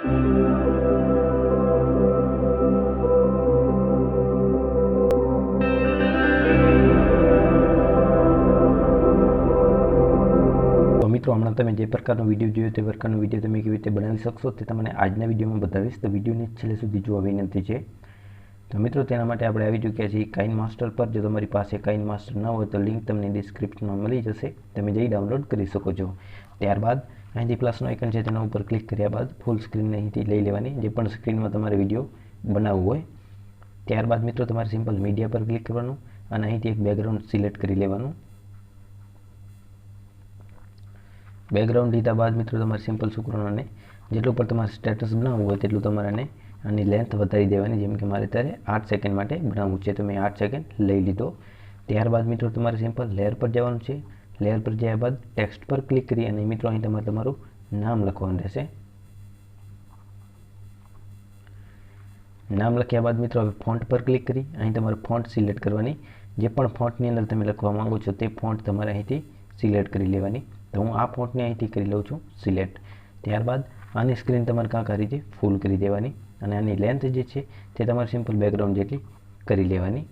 મિત્રો, હમણાં તમે જે પ્રકારનો વીડિયો જોયો તે પ્રકારનો વીડિયો તમે કેવી રીતે બનાવી શકશો તે તમને આજના વિડીયોમાં બતાવીશ. તો વિડીયોને છેલ્લે સુધી જોવા વિનંતી છે. તો મિત્રો, તેના માટે આપણે આવી ચૂક્યા છીએ કાઇન માસ્ટર પર. જો તમારી પાસે કાઇન માસ્ટર ન હોય તો લિંક તમને ડિસ્ક્રિપ્શનમાં મળી જશે. તમે જઈ ડાઉનલોડ કરી શકો છો. ત્યારબાદ અહીંથી પ્લસનો આઇકન છે તેના ઉપર ક્લિક કર્યા બાદ ફૂલ સ્ક્રીન અહીંથી લઈ લેવાની. જે પણ સ્ક્રીનમાં તમારે વીડિયો બનાવવો હોય, ત્યારબાદ મિત્રો તમારે સિમ્પલ મીડિયા પર ક્લિક કરવાનું અને અહીંથી એક બેકગ્રાઉન્ડ સિલેક્ટ કરી લેવાનું. બેકગ્રાઉન્ડ લીધા બાદ મિત્રો તમારે સિમ્પલ શું જેટલું પણ તમારે સ્ટેટસ બનાવવું હોય તેટલું તમારે આને આની લેન્થ વધારી દેવાની. જેમ કે મારે અત્યારે આઠ સેકન્ડ માટે બનાવવું છે. તો મેં આઠ સેકન્ડ લઈ લીધો. ત્યારબાદ મિત્રો તમારે સિમ્પલ લેયર પર જવાનું છે. લેયર પર જયા બાદ ટેક્સ્ટ પર ક્લિક કરી અને મિત્રો અહીં તમારે તમારું નામ લખવાનું રહેશે. નામ લખ્યા બાદ મિત્રો હવે ફોન્ટ પર ક્લિક કરી, અહીં તમારે ફોન્ટ સિલેક્ટ કરવાની જે પણ ફોન્ટની અંદર તમે લખવા માંગો છો તે ફોન્ટ તમારે અહીંથી સિલેક્ટ કરી લેવાની. તો હું આ ફોન્ટને અહીંથી કરી લઉં છું સિલેક્ટ ત્યારબાદ આની સ્ક્રીન તમારે કાં કરી છે ફૂલ કરી દેવાની અને આની લેન્થ જે છે તે તમારે સિમ્પલ બેકગ્રાઉન્ડ જેટલી કરી લેવાની.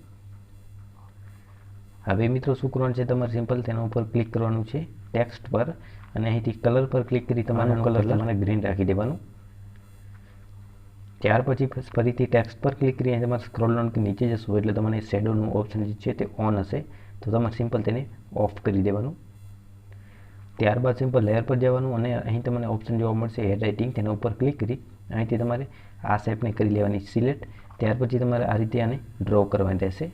હવે મિત્રો શું કરવાનું છે? તમારે સિમ્પલ તેના ઉપર ક્લિક કરવાનું છે ટેક્સ્ટ પર. અને અહીંથી કલર પર ક્લિક કરી તમારો કલર તમારે ગ્રીન રાખી દેવાનું. ત્યાર પછી ફરીથી ટેક્સ્ટ પર ક્લિક કરી તમારે સ્ક્રોલ ડાઉન કે નીચે જશો એટલે તમારે શેડોનું ઓપ્શન જે છે તે ઓન હશે. તો તમારે સિમ્પલ તેને ઓફ કરી દેવાનું. ત્યારબાદ સિમ્પલ લેયર પર જવાનું અને અહીં તમને ઓપ્શન જોવા મળશે હેડ રાઇટિંગ તેના ઉપર ક્લિક કરી અહીંથી તમારે આ શેપને કરી લેવાની. સિલેક્ટ ત્યાર પછી તમારે આ રીતે આને ડ્રો કરવાની રહેશે.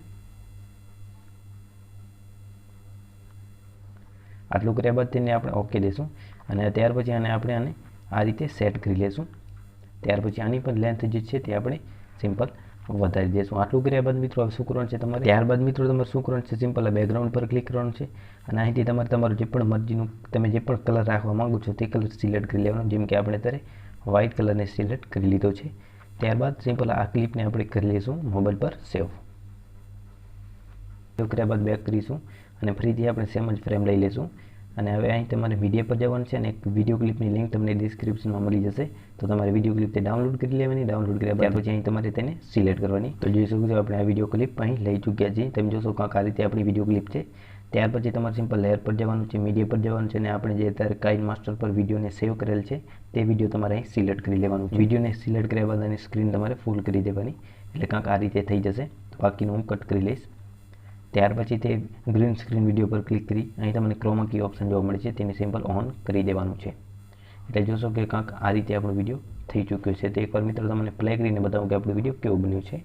આટલું કર્યા બાદ તેને આપણે ઓકે દેશું અને ત્યાર પછી આને આપણે આને આ રીતે સેટ કરી લેશું. ત્યાર પછી આની પણ લેન્થ જે છે તે આપણે સિમ્પલ વધારી દઈશું. આટલું કર્યા બાદ મિત્રો, હવે શું કરવાનું છે તમારે? ત્યારબાદ મિત્રો, તમારે શું કરવાનું છે? સિમ્પલ બેકગ્રાઉન્ડ પર ક્લિક કરવાનું છે. અને અહીંથી તમારે તમારું જે પણ મરજીનું, તમે જે પણ કલર રાખવા માગો છો તે કલર સિલેક્ટ કરી લેવાનો. જેમ કે આપણે અત્યારે વ્હાઇટ કલરને સિલેક્ટ કરી લીધો છે. ત્યારબાદ સિમ્પલ આ ક્લિપને આપણે કરી લઈશું મોબાઈલ પર સેવ સેવ કર્યા બાદ બેક કરીશું. અને ફરીથી આપણે સેમ જ ફ્રેમ લઈ લઈશું. અને હવે અહીં તમારે મીડિયા પર જવાનું છે અને એક વીડિયો ક્લિપની લિંક તમને ડિસ્ક્રિપ્શનમાં મળી જશે. તો તમારે વીડિયો ક્લિપ તે ડાઉનલોડ કરી લેવાની ડાઉનલોડ કર્યા ત્યાર પછી અહીં તમારે તેને સિલેક્ટ કરવાની. તો જોઈ શકો છો આપણે આ વીડિયો ક્લિપ અહીં લઈ ચૂક્યા છીએ. તમે જોશો કાંક આ રીતે આપણી વીડિયો ક્લિપ છે. ત્યાર પછી તમારે સિમ્પલ લેયર પર જવાનું છે મીડિયા પર જવાનું છે અને આપણે જે અત્યારે કાઇન માસ્ટર પર વિડીયોને સેવ કરેલ છે, તે વીડિયો તમારે અહીં સિલેક્ટ કરી લેવાનું છે. વિડીયોને સિલેક્ટ કર્યા બાદ એની સ્ક્રીન તમારે ફૂલ કરી દેવાની. એટલે કાંક આ રીતે થઈ જશે. બાકીનું હું કટ કરી લઈશ. ત્યાર પછી તે ગ્રીન સ્ક્રીન વીડિયો પર ક્લિક કરી અહીં તમને ક્રોમા કી ઓપ્શન જોવા મળે છે. તેને સિમ્પલ ઓન કરી દેવાનું છે. એટલે જોશો કે કાંક આ રીતે આપણો વીડિયો થઈ ચૂક્યો છે. તે એકવાર મિત્રો તમને પ્લે કરીને બતાવું કે આપણો વીડિયો કેવો બન્યો છે.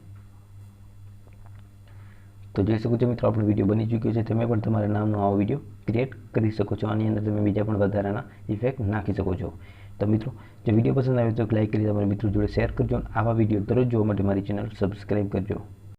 તો જોઈ શકો છો મિત્રો, આપણો વીડિયો બની ચૂક્યો છે. તમે પણ તમારા નામનો આવો વીડિયો ક્રિએટ કરી શકો છો. આની અંદર તમે બીજા પણ વધારાના ઇફેક્ટ નાખી શકો છો. તો મિત્રો, જો વીડિયો પસંદ આવે તો લાઈક કરી તમારા મિત્રો જોડે શેર કરજો આવા વીડિયો દરરોજ જોવા માટે મારી ચેનલ સબસ્ક્રાઈબ કરજો.